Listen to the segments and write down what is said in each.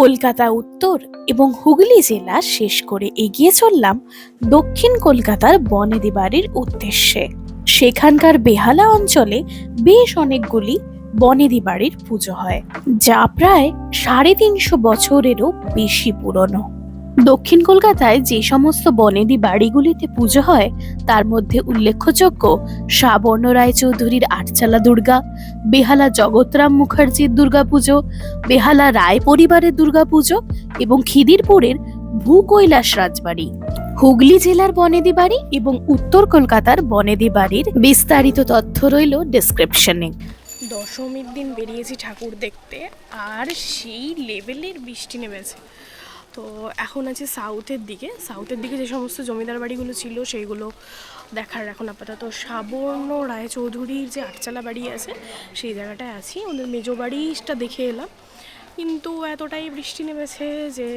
কলকাতা উত্তর এবং হুগলি জেলা শেষ করে এগিয়ে চললাম দক্ষিণ কলকাতার বনেদি বাড়ির উদ্দেশ্যে। সেখানকার বেহালা অঞ্চলে বেশ অনেকগুলি বনেদি বাড়ির পুজো হয়, যা প্রায় সাড়ে তিনশো বছরেরও বেশি পুরনো। দক্ষিণ কলকাতায় যে সমস্ত বনেদি বাড়িগুলিতে পুজো হয়, তার মধ্যে উল্লেখযোগ্য সাবর্ণ রায়চৌধুরীর আটচালা দুর্গা, বেহালা জগৎরাম মুখার্জির দুর্গাপুজো, বেহালা রায় পরিবারের দুর্গাপুজো এবং খিদিরপুরের ভূকৈলাস রাজবাড়ি। হুগলি জেলার বনেদি বাড়ি এবং উত্তর কলকাতার বনেদি বাড়ির বিস্তারিত তথ্য রইল ডেসক্রিপশনে দশমীর দিন বেরিয়েছি ঠাকুর দেখতে, আর সেই লেভেলের বৃষ্টি নেমেছে। তো এখন আছে সাউথের দিকে। সাউথের দিকে যে সমস্ত জমিদার বাড়িগুলো ছিল, সেইগুলো দেখার এখন আপাতত সাবর্ণ রায়চৌধুরীর যে আটচালা বাড়ি আছে, সেই জায়গাটায় আছি। ওদের মেজো বাড়িটা দেখে এলাম। কিন্তু এতটাই বৃষ্টি নেমেছে যে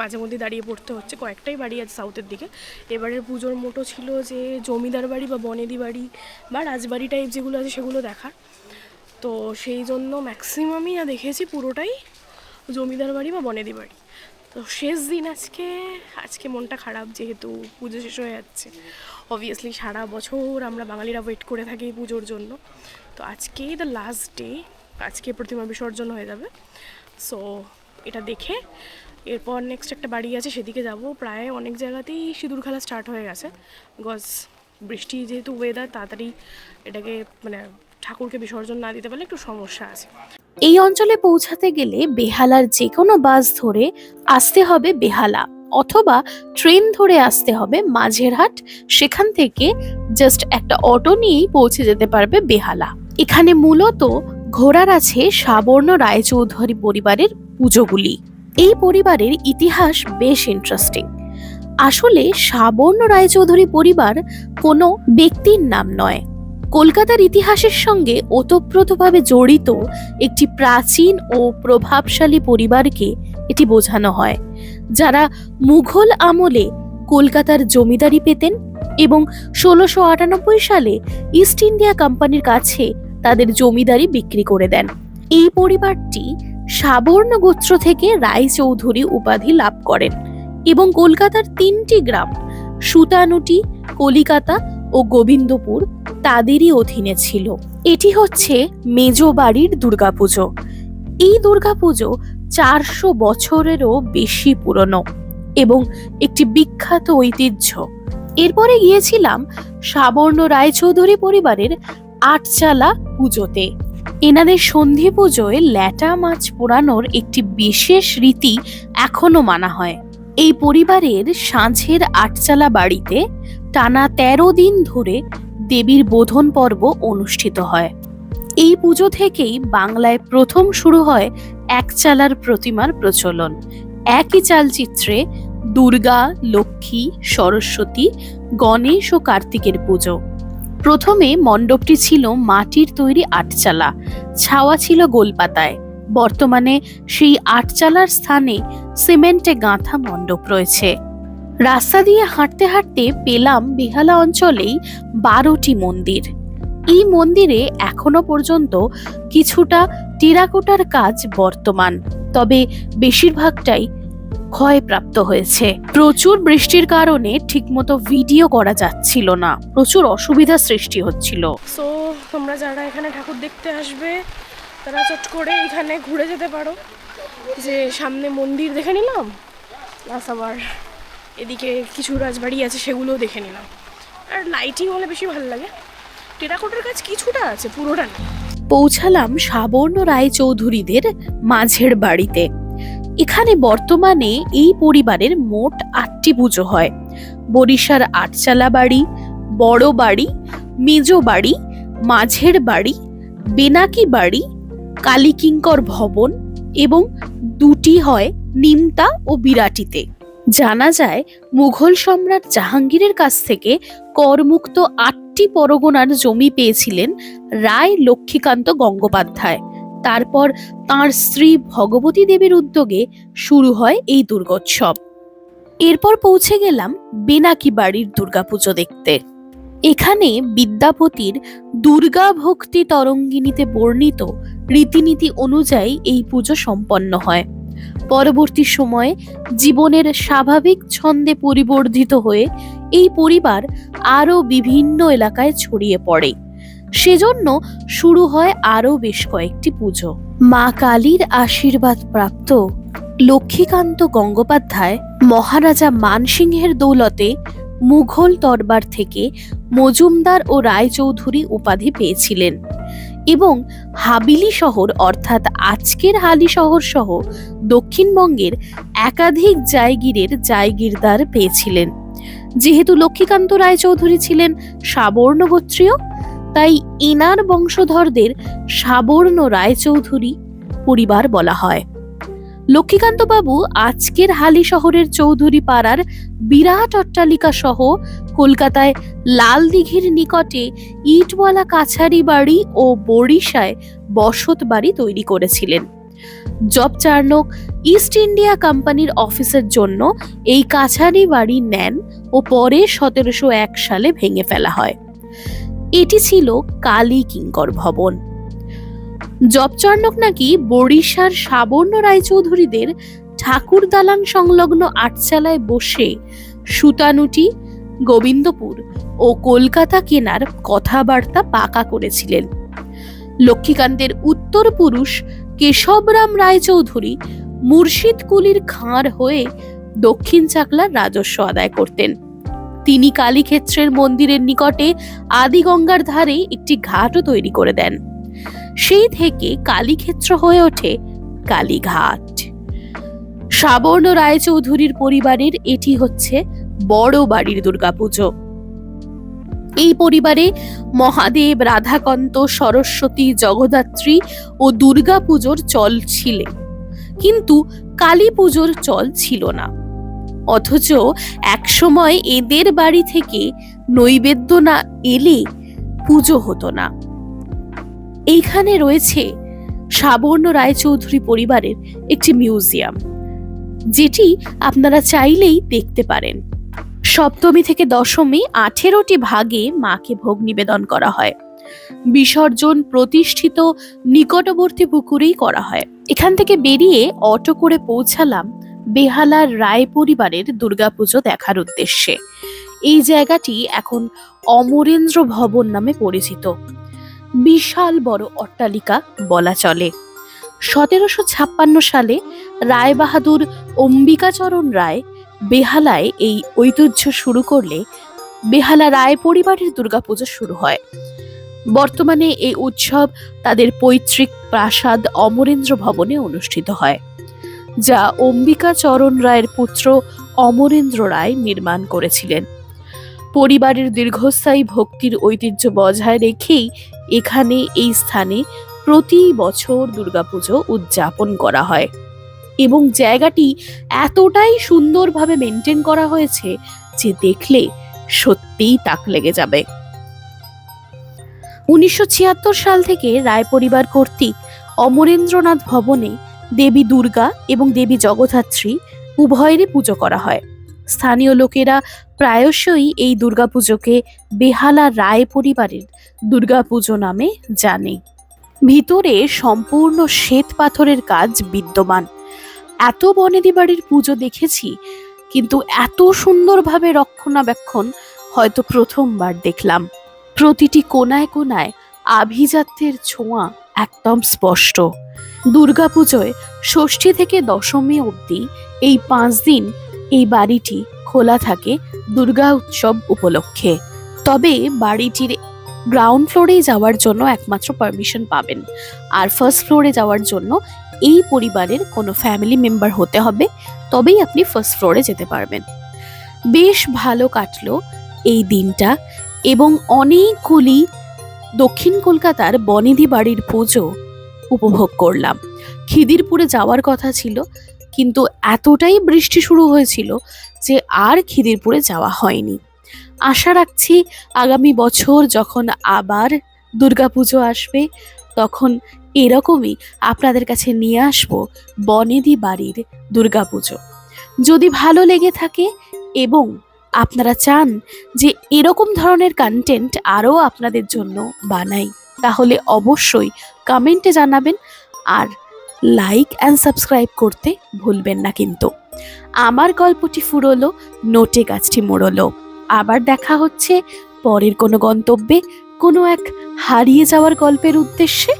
মাঝে মধ্যে দাঁড়িয়ে পড়তে হচ্ছে। কয়েকটাই বাড়ি আছে সাউথের দিকে। এবারের পুজোর মোটো ছিল যে জমিদার বাড়ি বা বনেদি বাড়ি বা রাজবাড়ি টাইপ যেগুলো আছে সেগুলো দেখার। তো সেই জন্য ম্যাক্সিমামই না দেখেছি পুরোটাই জমিদার বাড়ি বা বনেদি বাড়ি। তো শেষ দিন আজকে। আজকে মনটা খারাপ যেহেতু পুজো শেষ হয়ে যাচ্ছে। অবভিয়াসলি সারা বছর আমরা বাঙালিরা ওয়েট করে থাকি পুজোর জন্য। তো আজকেই দ্য লাস্ট ডে আজকে প্রতিমা বিসর্জন হয়ে যাবে। সো এটা দেখে এরপর নেক্সট একটা বাড়ি আছে, সেদিকে যাব। প্রায় অনেক জায়গাতেই সিঁদুর খেলা স্টার্ট হয়ে গেছে। বিকজ বৃষ্টি যেহেতু ওয়েদার তাড়াতাড়ি এটাকে মানে ঠাকুরকে বিসর্জন না দিতে পারলে একটু সমস্যা আছে। এই অঞ্চলে পৌঁছাতে গেলে বেহালার যে কোনো বাস ধরে আসতে হবে বেহালা অথবা ট্রেন ধরে আসতে হবে মাঝেরহাট, সেখান থেকে জাস্ট একটা অটো নিয়েই পৌঁছে যেতে পারবে বেহালা। এখানে মূলত ঘোড়ার আছে সাবর্ণ রায়চৌধুরী পরিবারের পুজোগুলি। এই পরিবারের ইতিহাস বেশ ইন্টারেস্টিং আসলে সাবর্ণ রায়চৌধুরী পরিবার কোনো ব্যক্তির নাম নয়। কলকাতার ইতিহাসের সঙ্গে ওতপ্রোতভাবে জড়িত একটি প্রাচীন ও প্রভাবশালী পরিবারকে এটি বোঝানো হয়, যারা মুঘল আমলে কলকাতার জমিদারি পেতেন এবং ষোলোশো আটানব্বই সালে ইস্ট ইন্ডিয়া কোম্পানির কাছে তাদের জমিদারি বিক্রি করে দেন। এই পরিবারটি সাবর্ণ গোত্র থেকে রায়চৌধুরী উপাধি লাভ করেন এবং কলকাতার তিনটি গ্রাম, সুতানুটি, কলিকাতা ও গোবিন্দপুর তাদেরই অধীনে ছিল। এটি হচ্ছে মেজ বাড়ির দুর্গাপুজো। এই দুর্গাপুজো চারশো বছরেরও বেশি পুরনো এবং একটি বিখ্যাত ঐতিহ্য। এরপরে গিয়েছিলাম সাবর্ণ রায়চৌধুরী পরিবারের আটচালা পুজোতে। এনাদের সন্ধি পুজোয় ল্যাটা মাছ পোড়ানোর একটি বিশেষ রীতি এখনও মানা হয়। এই পরিবারের সাঁঝের আটচালা বাড়িতে টানা তেরো দিন ধরে দেবীর বোধন পর্ব অনুষ্ঠিত হয়। এই পুজো থেকেই বাংলায় প্রথম শুরু হয় একচালার প্রতিমার প্রচলন। একই চালচিত্রে দুর্গা, লক্ষ্মী, সরস্বতী, গণেশ ও কার্তিকের পুজো। প্রথমে মণ্ডপটি ছিল মাটির তৈরি আটচালা, ছাওয়া ছিল গোলপাতায়। বর্তমানে সেই আটচালার স্থানে সিমেন্টে গাঁথা মণ্ডপ রয়েছে। রাস্তা দিয়ে হাঁটতে হাঁটতে পেলাম বেহালা অঞ্চলেই বারোটি মন্দির। এই মন্দিরে এখনও পর্যন্ত কিছুটা টেরাকোটার কাজ বর্তমান, তবে বেশিরভাগটাই ক্ষয়প্রাপ্ত হয়েছে। প্রচুর বৃষ্টির কারণে ঠিকমতো ভিডিও করা যাচ্ছিল না, প্রচুর অসুবিধা সৃষ্টি হচ্ছিল। সো তোমরা যারা এখানে ঠাকুর দেখতে আসবে, তারা চট করে এখানে ঘুরে যেতে পারো। যে সামনে মন্দির দেখে নিলাম আবার। এদিকে কিছু রাজবাড়ি আছে, সেগুলোও দেখে নিলাম। আর লাইটিং হলে বেশি ভালো লাগে। টেরাকোটার কাজ কিছুটা আছে, পুরোটা না পৌঁছালাম সাবর্ণ রায়চৌধুরীদের মাঝের বাড়িতে। এখানে বর্তমানে এই পরিবারের মোট আটটি পুজো হয়। বরিশার আটচালা বাড়ি, বড় বাড়ি, মেজ বাড়ি, মাঝের বাড়ি, বেনাকি বাড়ি, কালীকিঙ্কর ভবন এবং দুটি হয় নিমতা ও বিরাটিতে। জানা যায়, মুঘল সম্রাট জাহাঙ্গীরের কাছ থেকে করমুক্ত আটটি পরগনার জমি পেয়েছিলেন রায় লক্ষ্মীকান্ত গঙ্গোপাধ্যায়। তারপর তার স্ত্রী ভগবতী দেবীর উদ্যোগে শুরু হয় এই দুর্গোৎসব। এরপর পৌঁছে গেলাম বেনাকি বাড়ির দুর্গাপুজো দেখতে। এখানে বিদ্যাপতির দুর্গা ভক্তি তরঙ্গিনীতে বর্ণিত রীতিনীতি অনুযায়ী এই পুজো সম্পন্ন হয়। পরবর্তী সময়ে জীবনের স্বাভাবিক ছন্দে পরিবর্ধিত হয়ে এই পরিবার আরও বিভিন্ন এলাকায় ছড়িয়ে পড়ে। সেজন্য শুরু হয় আরও বেশ কয়েকটি পুজো। মা কালীর আশীর্বাদ প্রাপ্ত লক্ষ্মীকান্ত গঙ্গোপাধ্যায় মহারাজা মানসিংহের দৌলতে মুঘল দরবার থেকে মজুমদার ও রায়চৌধুরী উপাধি পেয়েছিলেন। এবং হাবিলি শহর অর্থাৎ আজকের হালি শহর সহ দক্ষিণবঙ্গের একাধিক জায়গিরের জায়গিরদার পেয়েছিলেন। যেহেতু লক্ষ্মীকান্ত রায়চৌধুরী ছিলেন সাবর্ণ গোত্রীয় তাই এনার বংশধরদের সাবর্ণ রায়চৌধুরী পরিবার বলা হয়। লক্ষ্মীকান্ত বাবু আজকের হালি শহরের চৌধুরী পাড়ার বিরাট অট্টালিকা সহ কলকাতায় লাল দিঘির নিকটে ইটওয়ালা কাছারি বাড়ি ও বড়িশায় বসত বাড়ি তৈরি করেছিলেন। জব চার্নক ইস্ট ইন্ডিয়া কোম্পানির অফিসের জন্য এই কাছারি বাড়ি নেন ও পরে সতেরোশো এক সালে ভেঙে ফেলা হয়। এটি ছিল কালী কিঙ্কর ভবন। জবচর্ণক নাকি বরিশার সাবর্ণ রায়চৌধুরীদের ঠাকুর দালান সংলগ্ন আটচালায় বসে সুতানুটি, গোবিন্দপুর ও কলকাতা কেনার কথাবার্তা পাকা করেছিলেন। লক্ষ্মীকান্তের উত্তর পুরুষ কেশবরাম রায়চৌধুরী মুর্শিদ কুলির খাঁড় হয়ে দক্ষিণ চাকলার রাজস্ব আদায় করতেন। তিনি কালীক্ষেত্রের মন্দিরের নিকটে আদিগঙ্গার ধারে একটি ঘাটও তৈরি করে দেন। সেই থেকে কালীক্ষেত্র হয়ে ওঠে কালীঘাট। সাবর্ণ রায়চৌধুরীর পরিবারের এটি হচ্ছে বড় বাড়ির দুর্গাপুজো। এই পরিবারে মহাদেব, রাধাকান্ত, সরস্বতী, জগদ্ধাত্রী ও দুর্গা পুজোর চল ছিল। কিন্তু কালী পুজোর চল ছিল না। অথচ একসময় এদের বাড়ি থেকে নৈবেদ্য না এলে পুজো হতো না। এইখানে রয়েছে সাবর্ণ রায়চৌধুরী পরিবারের একটি মিউজিয়াম, যেটি আপনারা চাইলেই দেখতে পারেন। সপ্তমী থেকে দশমী আঠেরোটি ভাগে মাকে ভোগ নিবেদন করা হয়। বিসর্জন প্রতিষ্ঠিত নিকটবর্তী পুকুরেই করা হয়। এখান থেকে বেরিয়ে অটো করে পৌঁছালাম বেহালার রায় পরিবারের দুর্গাপুজো দেখার উদ্দেশ্যে। এই জায়গাটি এখন অমরেন্দ্র ভবন নামে পরিচিত। বিশাল বড় অট্টালিকা বলা চলে। সতেরোশো ছাপ্পান্ন সালে রায়বাহাদুর অম্বিকাচরণ রায় বেহালায় এই ঐতিহ্য শুরু করলে বেহালা রায় পরিবারের দুর্গাপুজো শুরু হয়। বর্তমানে এই উৎসব তাদের পৈতৃক প্রাসাদ অমরেন্দ্র ভবনে অনুষ্ঠিত হয়, যা অম্বিকাচরণ রায়ের পুত্র অমরেন্দ্র রায় নির্মাণ করেছিলেন। পরিবারের দীর্ঘস্থায়ী ভক্তির ঐতিহ্য বজায় রেখেই এখানে এই স্থানে প্রতি বছর দুর্গাপুজো উদযাপন করা হয়। এবং জায়গাটি এতটাই সুন্দরভাবে মেনটেন করা হয়েছে যে দেখলে সত্যিই তাক লেগে যাবে। উনিশশো ছিয়াত্তর সাল থেকে রায় পরিবার কর্তৃক অমরেন্দ্রনাথ ভবনে দেবী দুর্গা এবং দেবী জগদ্ধাত্রী উভয়েরই পুজো করা হয়। স্থানীয় লোকেরা প্রায়শই এই দুর্গাপুজোকে বেহালা রায় পরিবারের দুর্গাপুজো নামে জানে। ভিতরে সম্পূর্ণ শ্বেত পাথরের কাজ বিদ্যমান। এত বনেদি বাড়ির পুজো দেখেছি, কিন্তু এত সুন্দরভাবে রক্ষণাবেক্ষণ হয়তো প্রথমবার দেখলাম। প্রতিটি কোনায় কোনায় আভিজাত্যের ছোঁয়া একদম স্পষ্ট। দুর্গাপুজোয় ষষ্ঠী থেকে দশমী অবধি এই পাঁচ দিন এই বাড়িটি খোলা থাকে দুর্গা উৎসব উপলক্ষে। তবে বাড়িটির গ্রাউন্ড ফ্লোরে যাওয়ার জন্য একমাত্র পারমিশন পাবেন। আর ফার্স্ট ফ্লোরে যাওয়ার জন্য এই পরিবারের কোনো ফ্যামিলি মেম্বার হতে হবে, তবেই আপনি ফার্স্ট ফ্লোরে যেতে পারবেন। বেশ ভালো কাটলো এই দিনটা এবং অনেকগুলি দক্ষিণ কলকাতার বনেদি বাড়ির পুজো উপভোগ করলাম। খিদিরপুরে যাওয়ার কথা ছিল কিন্তু এতটাই বৃষ্টি শুরু হয়েছিল যে আর খিদিরপুরে যাওয়া হয়নি। আশা রাখছি আগামী বছর যখন আবার দুর্গাপুজো আসবে, তখন এরকমই আপনাদের কাছে নিয়ে আসব বনেদি বাড়ির দুর্গাপুজো। যদি ভালো লেগে থাকে এবং আপনারা চান যে এরকম ধরনের কন্টেন্ট আরও আপনাদের জন্য বানাই, তাহলে অবশ্যই কমেন্টে জানাবেন। আর লাইক অ্যান্ড সাবস্ক্রাইব করতে ভুলবেন না কিন্তু। আমার গল্পটি ফুরোলো, নোটে গাছটি মোড়লো। আবার দেখা হচ্ছে পরের কোনো গন্তব্যে, কোনো এক হারিয়ে যাওয়ার গল্পের উদ্দেশ্যে।